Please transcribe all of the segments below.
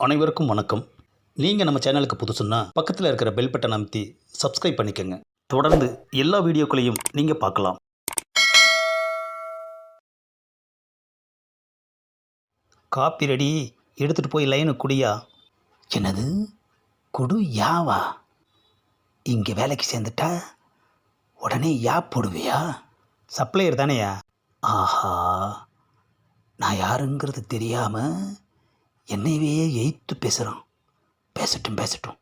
அனைவருக்கும் வணக்கம். நீங்கள் நம்ம சேனலுக்கு புதுசுன்னா பக்கத்தில் இருக்கிற பெல் பட்டன் அமைத்தி சப்ஸ்கிரைப் பண்ணிக்கோங்க. தொடர்ந்து எல்லா வீடியோக்களையும் நீங்கள் பார்க்கலாம். காப்பி ரெடி எடுத்துகிட்டு போய் லைனுக்கு குடியா? என்னது? குடு யாவா இங்கே வேலைக்கு சேர்ந்துட்டா? உடனே யா போடுவியா? சப்ளையர் தானேயா? ஆஹா. நான் யாருங்கிறது தெரியாமல் என்னையவே எய்த்து பேசுகிறான் பேசட்டும் பேசட்டும்.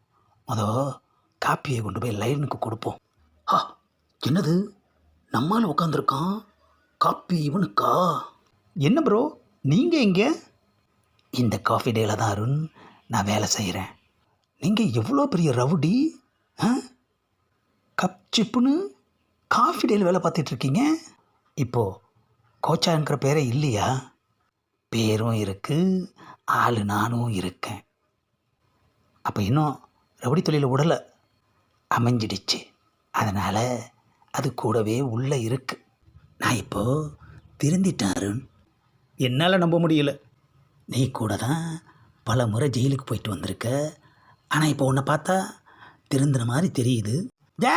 மொத காப்பியை கொண்டு போய் லைனுக்கு கொடுப்போம். ஆ என்னது? நம்மால் உட்காந்துருக்கான் காப்பி இவனுக்கா? என்ன ப்ரோ நீங்கள் எங்கே? இந்த காஃபி டேல தான் அருண் நான் வேலை செய்கிறேன் நீங்கள் எவ்வளோ பெரிய ரவுடி? ஆ? கப் சிப்புன்னு காஃபி டேல வேலை பார்த்துட்ருக்கீங்க இப்போது கோச்சாங்கிற பேரே இல்லையா? பேரும் இருக்குது ஆள் நானும் இருக்கேன். அப்போ இன்னும் ரவுடி தொழில் விடலை அமைஞ்சிடுச்சு. அதனால் அது கூடவே உள்ளே இருக்கு. நான் இப்போது திருந்திட்டேன் அருண். என்னால் நம்ப முடியல. நீ கூட தான் பல முறை ஜெயிலுக்கு போயிட்டு வந்திருக்க. ஆனால் இப்போ உன்னை பார்த்தா திருந்துன மாதிரி தெரியுது. ஏ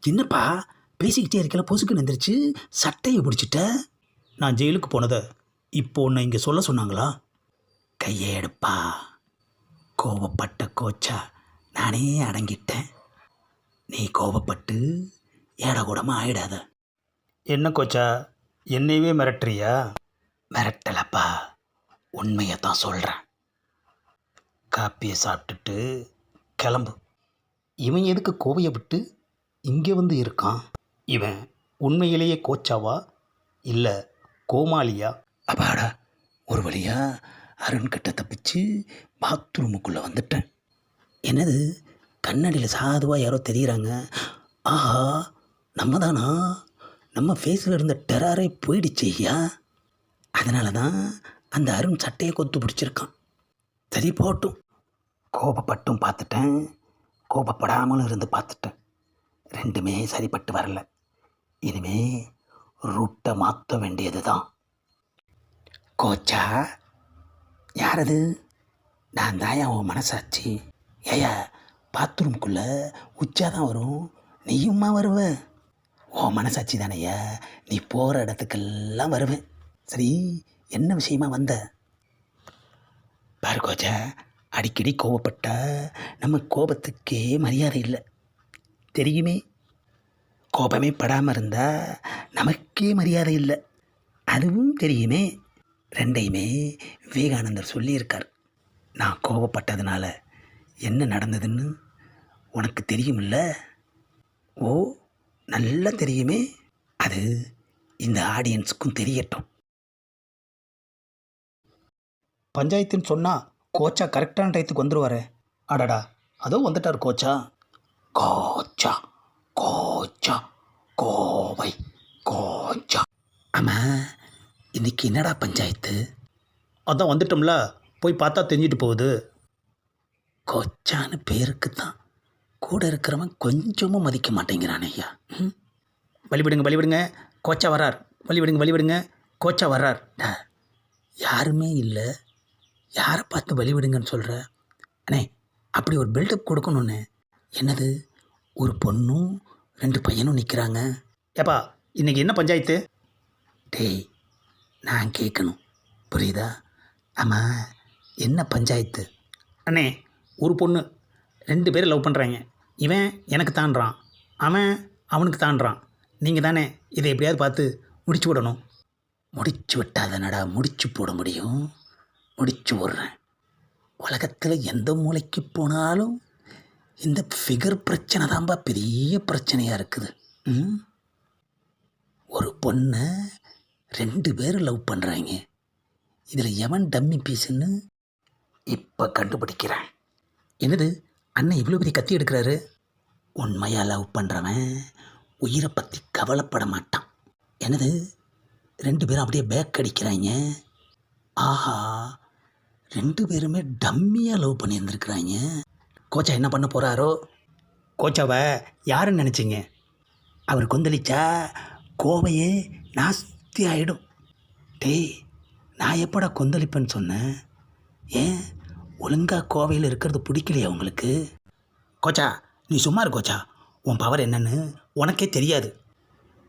என்னப்பா? பேசிக்கிட்டே இருக்கல பொசுக்கு நிந்திருச்சு சட்டையை பிடிச்சிட்ட. நான் ஜெயிலுக்கு போனதை இப்போ உன்னை இங்கே சொல்ல சொன்னாங்களா? கையை எடுப்பா கோவப்பட்ட கோச்சா நானே அடங்கிட்டேன். நீ கோவப்பட்டு ஏடகூடமாக ஆயிடாத. என்ன கோச்சா என்னையவே மிரட்டுறியா? மிரட்டலப்பா. உண்மையை தான் சொல்கிறேன் காப்பியை சாப்பிட்டுட்டு கிளம்பு. இவன் எதுக்கு கோவையை விட்டு இங்கே வந்து இருக்கான்? இவன் உண்மையிலேயே கோச்சாவா? இல்லை கோமாளியா? அப்பாடா ஒரு வழியா அருண்கிட்ட தப்பிச்சு பாத்ரூமுக்குள்ளே வந்துட்டேன். என்னது? கண்ணாடியில் சாதுவாக யாரோ தெரிகிறாங்க ஆஹா நம்ம தானா நம்ம ஃபேஸில் இருந்த டெராரே போயிடுச்சு ஐயா. அதனால தான் அந்த அருண் சட்டையை கொத்து பிடிச்சிருக்கான். சரி போட்டும். கோபப்பட்டும் பார்த்துட்டேன். கோபப்படாமலும் இருந்து பார்த்துட்டேன். ரெண்டுமே சரிப்பட்டு வரல. இனிமே ரூட்டை மாற்ற வேண்டியது தான் கோச்சா யார் அது நான் தாயா உன் மனசாட்சி. ஏயா பாத்ரூம்குள்ளே உச்சா தான் வரும். நீயும்மா வருவ? உன் மனசாட்சி தானையா? நீ போகிற இடத்துக்கெல்லாம் வருவேன் சரி என்ன விஷயமா வந்த? பாரு கோஜா அடிக்கடி கோவப்பட்டா நம்ம கோபத்துக்கே மரியாதை இல்லை. தெரியுமே? கோபமே படாமல் இருந்தால் நமக்கே மரியாதை இல்லை. அதுவும் தெரியுமே? ரெண்டையுமே விவேகானந்தர் சொல்லியிருக்கார். நான் கோபப்பட்டதுனால என்ன நடந்ததுன்னு உனக்கு தெரியுமில்ல? ஓ நல்லா தெரியுமே. அது இந்த ஆடியன்ஸுக்கும் தெரியட்டும். பஞ்சாயத்துன்னு சொன்னால் கோச்சா கரெக்டான டயத்துக்கு வந்துடுவார் அடடா அதோ வந்துட்டார் கோச்சா. கோச்சா கோச்சா கோவை கோச்சா. ஆமாம் இன்னைக்கு என்னடா பஞ்சாயத்து? அதான் வந்துட்டோம்ல. போய் பார்த்தா தெரிஞ்சிட்டு போகுது. கோச்சான்னு பேருக்கு தான் கூட இருக்கிறவன் கொஞ்சமும் மதிக்க மாட்டேங்கிறான் ஐயா. ம்? வழிவிடுங்க வழிவிடுங்க. கோச்சா வர்றார். வழிவிடுங்க வழிவிடுங்க. கோச்சா வர்றார். யாருமே இல்லை. யாரை பார்த்து வழிவிடுங்கன்னு சொல்கிற அண்ணே அப்படி ஒரு பில்டப் கொடுக்கணுண்ணே என்னது? ஒரு பொண்ணும் ரெண்டு பையனும் நிற்கிறாங்க ஏப்பா இன்னைக்கு என்ன பஞ்சாயத்து? டேய் நான் கேட்கணும். புரியுதா? ஆமாம் என்ன பஞ்சாயத்து? அண்ணே ஒரு பொண்ணு. ரெண்டு பேரும் லவ் பண்ணுறாங்க இவன் எனக்கு தாண்டுறான் அவன் அவனுக்கு தாண்டுறான் நீங்கள் தானே இதை எப்படியாவது பார்த்து முடிச்சு விடணும். முடிச்சு விட்டாதனடா முடிச்சு போட முடியும்? முடிச்சு விட்றேன் உலகத்தில் எந்த மூலைக்கு போனாலும் இந்த ஃபிகர் பிரச்சனை தான்பா பெரிய பிரச்சனையாக இருக்குது. ம்? ஒரு பொண்ணை ரெண்டு பேர் லவ் பண்ணுறாங்க இதில் எவன் டம்மி பீஸுன்னு இப்போ கண்டுபிடிக்கிறேன். என்னது? அண்ணன் இவ்வளோ பெரிய கத்தி எடுக்கிறாரு? உண்மையாக லவ் பண்ணுறவன் உயிரை பற்றி கவலைப்பட மாட்டான். என்னது? ரெண்டு பேரும் அப்படியே பேக் அடிக்கிறாங்க ஆஹா ரெண்டு பேருமே டம்மியாக லவ் பண்ணியிருந்துருக்குறாங்க கோச்சா என்ன பண்ண போகிறாரோ கோச்சாவை யாருன்னு நினச்சிங்க? அவர் கொந்தளிச்சா கோவையே நாஸ்தி ஆகிடும் டேய் நான் எப்படா கொந்தளிப்பேன்னு சொன்னேன்? ஏன்? ஒழுங்காக கோவையில் இருக்கிறது பிடிக்கலையா உங்களுக்கு? கோச்சா நீ சும்மா இரு கோச்சா. உன் பவர் என்னன்னு உனக்கே தெரியாது.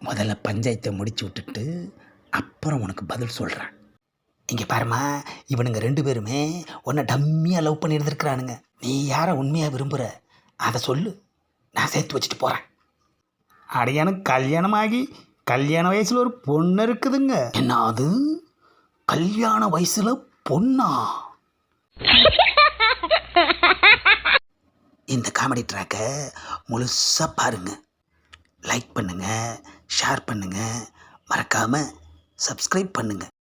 முதல்ல பஞ்சாயத்தை முடிச்சு விட்டுட்டு அப்புறம் உனக்கு பதில் சொல்கிறேன் இங்கே பாருமா இவனுங்க ரெண்டு பேருமே உன்னை டம்மியாக லவ் பண்ணியிருந்துருக்குறானுங்க. நீ யாரை உண்மையாக விரும்புகிற அதை சொல்லு. நான் சேர்த்து வச்சுட்டு போகிறேன் அடையானு கல்யாணம் ஆகி கல்யாண வயசில் ஒரு பொண்ணு இருக்குதுங்க. என்ன அது கல்யாண வயசில் பொண்ணா? இந்த காமெடி ட்ராக்கை முழுசாக பாருங்கள் லைக் பண்ணுங்கள் ஷேர் பண்ணுங்கள் மறக்காமல் சப்ஸ்கிரைப் பண்ணுங்கள்